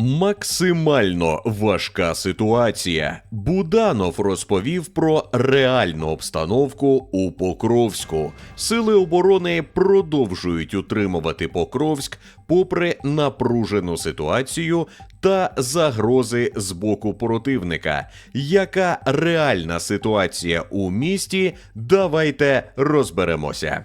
Максимально важка ситуація. Буданов розповів про реальну обстановку у Покровську. Сили оборони продовжують утримувати Покровськ попри напружену ситуацію та загрози з боку противника. Яка реальна ситуація у місті? Давайте розберемося.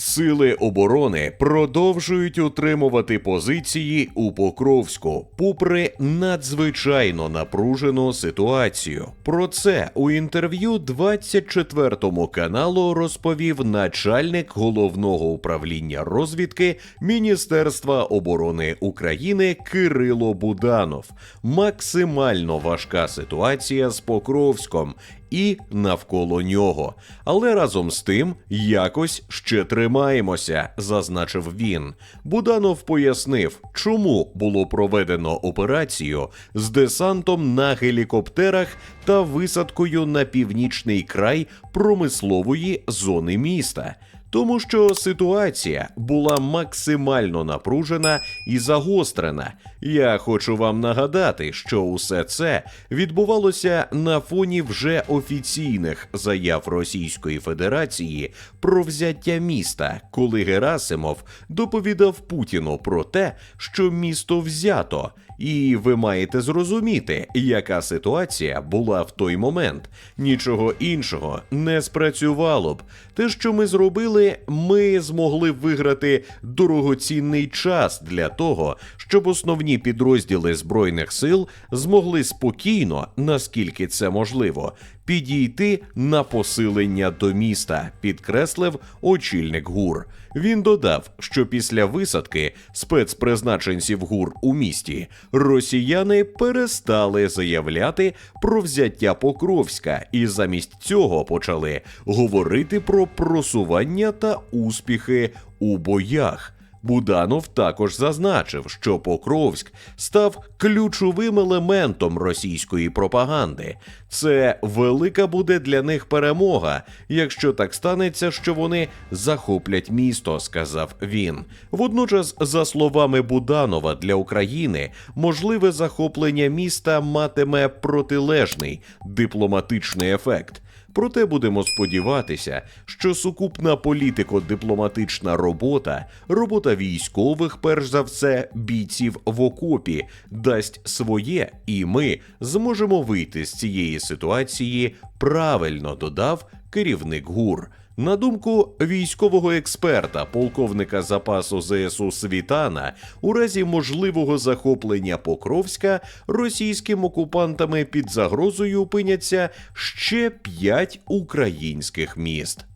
Сили оборони продовжують утримувати позиції у Покровську, попри надзвичайно напружену ситуацію. Про це у інтерв'ю 24 каналу розповів начальник головного управління розвідки Міністерства оборони України Кирило Буданов. Максимально важка ситуація з Покровськом і навколо нього. Але разом з тим якось ще тримаємося, зазначив він. Буданов пояснив, чому було проведено операцію з десантом на гелікоптерах та висадкою на північний край промислової зони міста. Тому що ситуація була максимально напружена і загострена. Я хочу вам нагадати, що усе це відбувалося на фоні вже офіційних заяв Російської Федерації про взяття міста, коли Герасимов доповідав Путіну про те, що місто взято. І ви маєте зрозуміти, яка ситуація була в той момент. Нічого іншого не спрацювало б. Те, що ми зробили, ми змогли виграти дорогоцінний час для того, щоб основні підрозділи збройних сил змогли спокійно, наскільки це можливо, підійти на посилення до міста, підкреслив очільник ГУР. Він додав, що після висадки спецпризначенців ГУР у місті росіяни перестали заявляти про взяття Покровська і замість цього почали говорити про просування та успіхи у боях. Буданов також зазначив, що Покровськ став ключовим елементом російської пропаганди. Це велика буде для них перемога, якщо так станеться, що вони захоплять місто, сказав він. Водночас, за словами Буданова, для України можливе захоплення міста матиме протилежний дипломатичний ефект. Проте будемо сподіватися, що сукупна політико-дипломатична робота, робота військових, перш за все, бійців в окопі, дасть своє, і ми зможемо вийти з цієї ситуації правильно, додав керівник ГУР. На думку військового експерта, полковника запасу ЗСУ Світана, у разі можливого захоплення Покровська російським окупантами під загрозою опиняться ще п'ять українських міст.